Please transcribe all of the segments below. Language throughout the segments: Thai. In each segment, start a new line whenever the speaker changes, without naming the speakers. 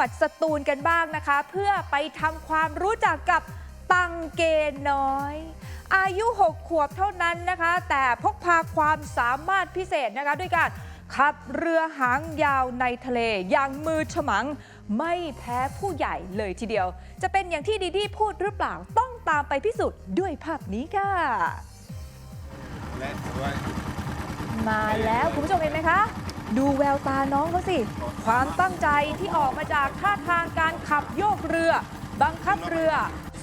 หวัดสตูลกันบ้างนะคะ เพื่อไปทำความรู้จักกับตังเกน้อย อายุ 6 ขวบเท่านั้นนะคะ แต่พกพาความสามารถพิเศษนะคะ ด้วยการขับเรือหางยาวในทะเลอย่างมือฉมัง ไม่แพ้ผู้ใหญ่เลยทีเดียว จะเป็นอย่างที่ดีดีพูดหรือเปล่าต้องตามไปพิสูจน์ด้วยภาพนี้ค่ะ
และด้วย
มาแล้ว คุณผู้ชมเห็นไหมคะ ดูแววตาน้องเขาสิ ความตั้งใจที่ออกมาจากท่าทางการขับโยกเรือ บังคับเรือ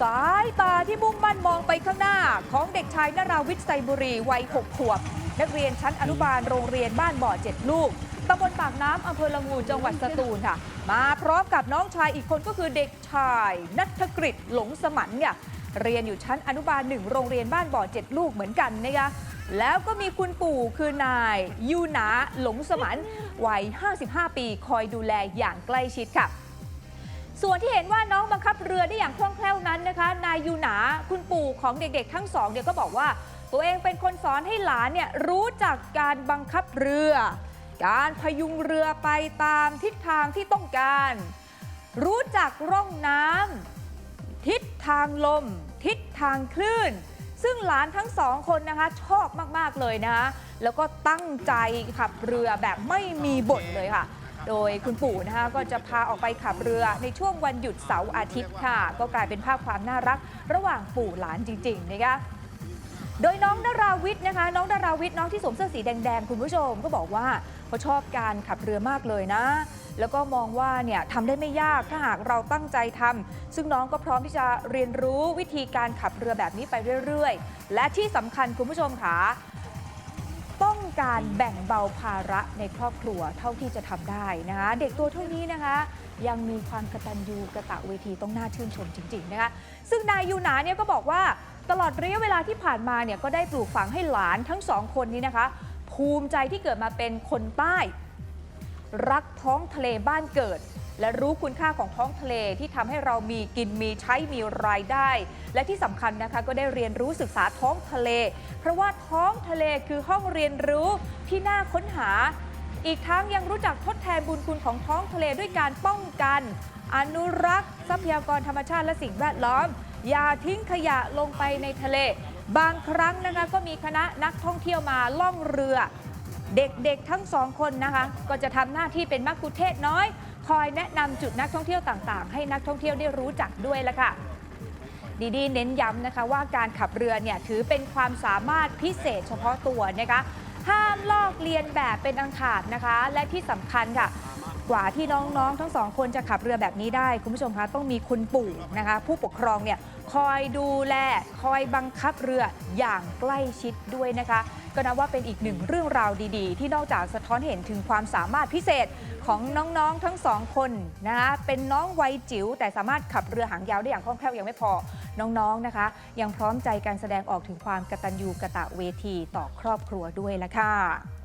สายตาที่มุ่งมั่นมองไปข้างหน้า ของเด็กชายนราวิทย์ไซบุรีวัย6ขวบ นักเรียนชั้นอนุบาลโรงเรียนบ้านบ่อเจ็ดลูกตำบลปากน้ำอำเภอละงูจังหวัดสตูลค่ะ มาพร้อมกับน้องชายอีกคนก็คือเด็กชายนัทกฤษหลงสมันเนี่ยเรียนอยู่ชั้นอนุบาลหนึ่งโรงเรียนบ้านบ่อเจ็ดลูกเหมือนกันนะคะ แล้วก็มีคุณปู่คือนายยูหนาหลงสมันวัย 55 ปีคอยดูแลอย่างใกล้ชิดค่ะ ส่วนที่เห็นว่าน้องบังคับเรือได้อย่างคล่องแคล่วนั้นนะคะ นายยูหนาคุณปู่ของเด็กๆ ทั้งสองเนี่ยก็บอกว่า ตัวเองเป็นคนสอนให้หลานเนี่ยรู้จักการบังคับเรือ การพยุงเรือไปตามทิศทางที่ต้องการ รู้จักร่องน้ำทิศทางลม ทิศทางคลื่น ซึ่งหลานทั้งสองคนนะคะชอบมาก ๆ เลยนะคะแล้วก็ตั้งใจขับเรือแบบไม่มีบทเลยค่ะ โดยคุณปู่นะคะก็จะพาออกไปขับเรือในช่วงวันหยุดเสาร์อาทิตย์ค่ะ ก็กลายเป็นภาพความน่ารัก ระหว่างปู่หลานจริง ๆ นะคะโดยน้องดาราวิทย์นะคะ น้องดาราวิทย์น้องที่สวมเสื้อสีแดง ๆ คุณผู้ชมก็บอกว่าเขาชอบการขับเรือมากเลยนะ แล้วก็มองว่าเนี่ยทำได้ไม่ยากถ้าหากเราตั้งใจทำซึ่งน้องก็พร้อมที่จะเรียนรู้วิธีการขับเรือแบบนี้ไปเรื่อยๆ และที่สำคัญคุณผู้ชมค่ะ ต้องการแบ่งเบาภาระในครอบครัวเท่าที่จะทำได้นะคะเด็กตัวเท่านี้นะคะ ยังมีความกระตัญญูกระตะเวทีต้องน่าชื่นชมจริงๆนะคะซึ่งนายยูหนาเนี่ยก็บอกว่าตลอดระยะเวลาที่ผ่านมาเนี่ยก็ได้ปลูกฝังให้หลานทั้งสองคนนี้นะคะ ภูมิใจที่เกิดมาเป็นคนใต้ รักท้องทะเลบ้านเกิด และรู้คุณค่าของท้องทะเลที่ทำให้เรามีกินมีใช้มีรายได้ และที่สำคัญนะคะก็ได้เรียนรู้ศึกษาท้องทะเล เพราะว่าท้องทะเลคือห้องเรียนรู้ที่น่าค้นหา อีกทั้งยังรู้จักทดแทนบุญคุณของท้องทะเลด้วยการป้องกัน อนุรักษ์ ทรัพยากรธรรมชาติและสิ่งแวดล้อม อย่าทิ้งขยะลงไปในทะเล บางครั้งนะคะก็มีคณะนักท่องเที่ยวมาล่องเรือ เด็กๆทั้งสองคนนะคะ ก็จะทำหน้าที่เป็นมักคุเทศก์น้อย คอยแนะนำจุดนักท่องเที่ยวต่างๆ ให้นักท่องเที่ยวได้รู้จักด้วยละค่ะดีดีเน้นย้ำนะคะว่าการขับเรือเนี่ยถือเป็นความสามารถพิเศษเฉพาะตัวนะคะ ห้ามลอกเลียนแบบเป็นอังขาดนะคะ และที่สำคัญค่ะ กว่าที่น้องๆ ทั้งสองคนจะขับเรือแบบนี้ได้ คุณผู้ชมคะต้องมีคุณปู่นะคะ ผู้ปกครองเนี่ยคอยดูแลคอยบังคับเรืออย่างใกล้ชิดด้วยนะคะ ก็นับว่าเป็นอีกหนึ่งเรื่องราวดีๆ ที่นอกจากสะท้อนเห็นถึงความสามารถพิเศษของน้องๆทั้งสองคนนะคะเป็นน้องวัยจิ๋วแต่สามารถขับเรือหางยาวได้อย่างคล่องแคล่วยังไม่พอน้องๆนะคะ ยังพร้อมใจการแสดงออกถึงความกตัญญูกะตะเวทีต่อครอบครัวด้วยละค่ะ